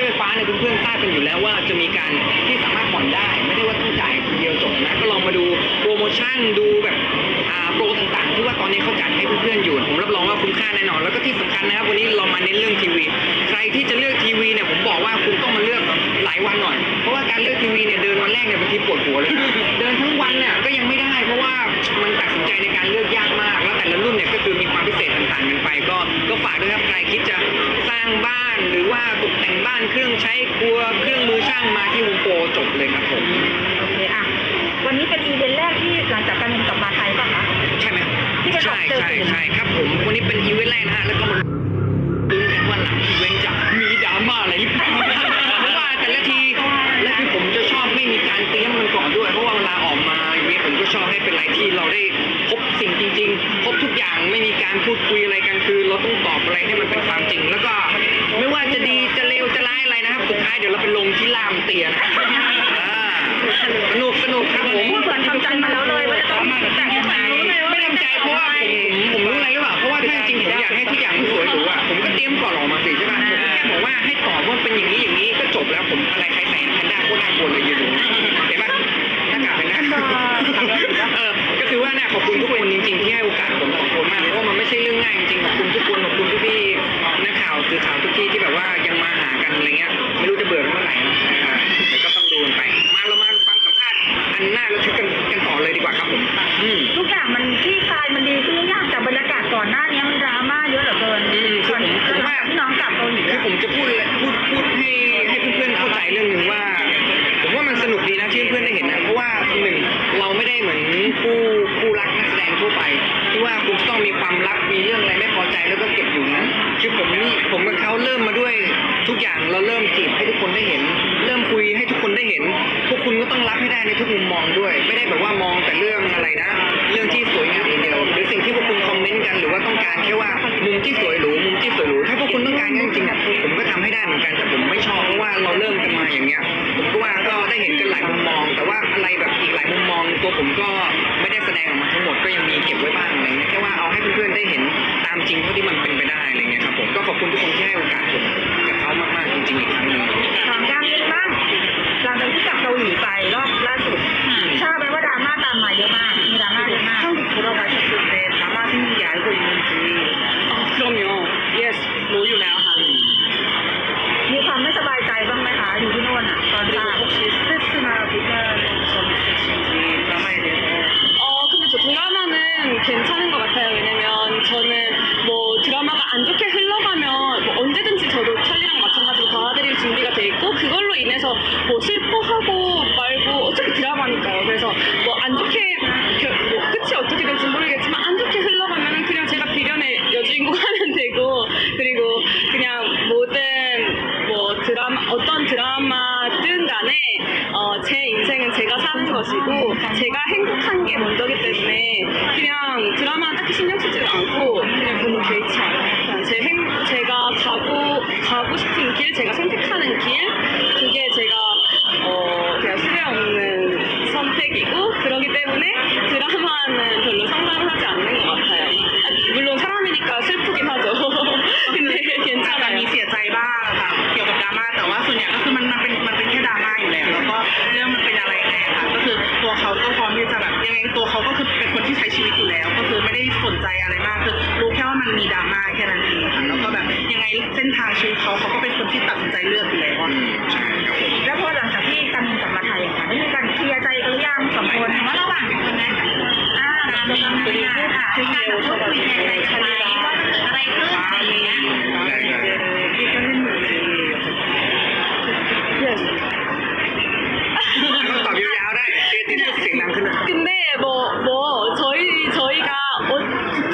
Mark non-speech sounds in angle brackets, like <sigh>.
ไฟฟ้าเนี่ยเพื่อนๆทราบกันอยู่แล้วว่าจะมีการที่สามารถผ่อนได้ ไม่ได้ว่าต้องจ่ายทีเดียวจบนะก็ลองมาดูโปรโมชั่นดูแบบอ่าโปรต่างๆ ที่ว่าตอนนี้เขาจัดให้เพื่อนๆอยู่ ผมรับรองว่าคุ้มค่าแน่นอน แล้วก็ที่สำคัญนะครับวันนี้เรามาเน้นเรื่องทีวี ใครที่จะเลือกทีวีเนี่ยผมบอกว่าคุณต้องมาเลือกหลายวันหน่อย เพราะว่าการเลือกทีวีเนี่ยเดินวันแรกเนี่ยบางทีปวดหัวเลยเดินทั้งวันเนี่ยก็ยังไม่ได้ เพราะว่ามันตัดสินใจในการเลือกยากมาก แล้วแต่ละรุ่นเนี่ยก็คือมีความพิเศษต่างๆกันไป ก็ก็ฝากด้วยครับใครคิดจะสร้างบ้านหรือว่าตกแต่งบ้านเครื่องใช้ครัวเครื่องมือช่างมาที่โฮมโปรจบเลยครับผม โอเคอะวันนี้เป็นอีเวนต์แรกที่หลังจากการบินกลับมาไทยป่ะคะ ใช่ไหมที่จะใช่เจอใช่สื่อใช่ครับผม วันนี้เป็นอีเวนต์แรกนะฮะแล้วก็มาลุ้นกันว่าหลังอีเวนต์จะมีดราม่าอะไรหรือเปล่าเพราะว่าแต่ละทีและคือผมจะชอบไม่มีการเตรียมมันก่อนด้วยเพราะว่าเวลาออกมาอย่างนี้ผมก็ชอบให้เป็นอะไรที่เราได้พบสิ่งจริง ๆ พบทุกอย่างไม่มีการพูดคุยอะไรกันคือ เราต้องตอบอะไรให้มันเป็นความจริง แล้วก็ เตียนะอ่าสนุกสนุกครับผมพูดเหมือนทำใจมาแล้วเลยว่าจะต้องมาแต่งยังไงไม่ทำใจเพราะว่าผมผมรู้อะไรหรือเปล่าเพราะว่าถ้าจริงๆผมอยากให้ทุกอย่างมันสวยหรูอะผมก็เตรียมก่อนออกมาสิใช่ป่ะผมแค่บอกว่าให้ตอบว่าเป็นอย่างนี้อย่างนี้ก็จบแล้วผมอะไรใครใส่แพนด้าโคตรน่ากลัวเลยยืนดูเห็นป่ะหน้ากากแพนด้าเออก็คือว่าเนี่ยขอบคุณทุกคนจริงๆที่ให้โอกาสผมสองคนมากเพราะว่ามันไม่ใช่เรื่องง่ายจริงๆขอบคุณทุกคนขอบคุณ เพื่อนๆได้เห็นนะเพราะว่าหนึ่งเราไม่ได้เหมือนคู่คู่รักนักแสดงทั่วไป ที่ว่าคุณต้องมีความรักมีเรื่องอะไรไม่พอใจแล้วก็เก็บอยู่นั้นคือผมนี่ผมกับเขาเริ่มมาด้วยทุกอย่างเราเริ่มจีบให้ทุกคนได้เห็น เริ่มคุยให้ทุกคนได้เห็น พวกคุณก็ต้องรับให้ได้ในทุกมุมมองด้วย ไม่ได้แบบว่ามองแต่เรื่องอะไรนะ เรื่องที่สวยงามอย่างเดียวหรือสิ่งที่พวกคุณคอมเมนต์กันหรือว่าต้องการแค่ว่ามุมที่สวยหรูมุมที่สวยหรู 뭐 슬퍼하고 말고 어차피 드라마니까요. 그래서 뭐 안 좋게 겨- 뭐 끝이 어떻게 될지 모르겠지만 안 좋게 흘러가면은 그냥 제가 비련의 여주인공 <laughs> 하면 되고 그리고 그냥 모든 뭐 드라마 어떤 드라마든 간에 어, 제 인생은 제가 사는 것이고 제가 행복한 게 먼저기 때문에 그냥 드라마 딱히 신경 쓰지도 않고 그냥 너무 개의치 ที่ใช้ชีวิตอยู่แล้ว ก็คือไม่ได้สนใจอะไรมากคือรู้แค่ว่ามันมีดราม่าแค่นั้นเองค่ะแล้วก็แบบยังไงเส้นทางชีวิตเขาเขาก็เป็นคนที่ตัดสินใจเลือกอยู่แล้วอะใช่แล้วพอหลังจากที่การนกลับมาไทยค่ะได้มีการเคลียร์ใจกันรืยังสองคนว่าระหว่างคนนั้นอ่าการมินคุยกันค่ะการพูดคุยกันไปกัไหมว่ามันเกิดอะไรขึ้นอะไรอย่างเงี้ยที่ก็เล่นอยู่ใน